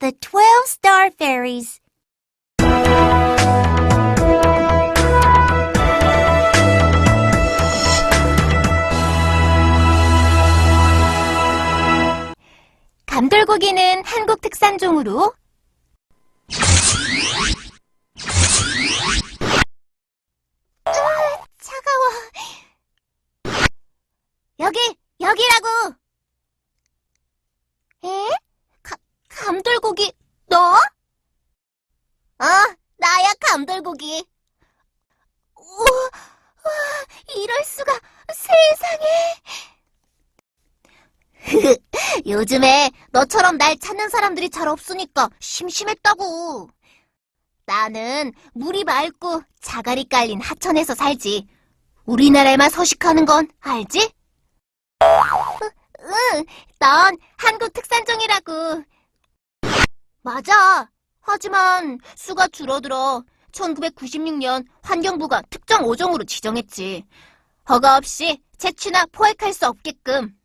The Twelve Star Fairies. 감돌고기는 한국 특산종으로 으아, 차가워. 여기, 여기라고. 에? 가, 감돌고기, 너? 어, 나야 감돌고기. 우와, 우와, 이럴 수가, 세상에. 요즘에 너처럼 날 찾는 사람들이 잘 없으니까 심심했다고. 나는 물이 맑고 자갈이 깔린 하천에서 살지. 우리나라에만 서식하는 건 알지? 응, 넌 한국 특산종이라고. 맞아. 하지만 수가 줄어들어 1996년 환경부가 특정 어종으로 지정했지. 허가 없이 채취나 포획할 수 없게끔.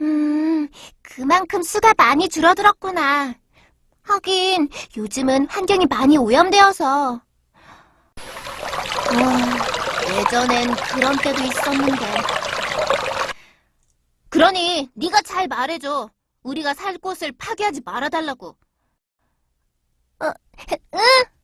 음, 그만큼 수가 많이 줄어들었구나. 하긴 요즘은 환경이 많이 오염되어서. 와, 예전엔 그런 때도 있었는데. 그러니 네가 잘 말해줘. 우리가 살 곳을 파괴하지 말아달라고. 어, 응.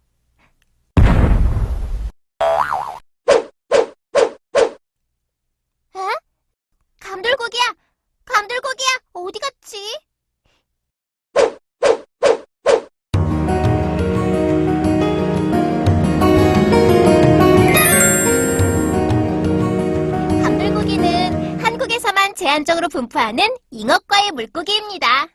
제한적으로 분포하는 잉어과의 물고기입니다.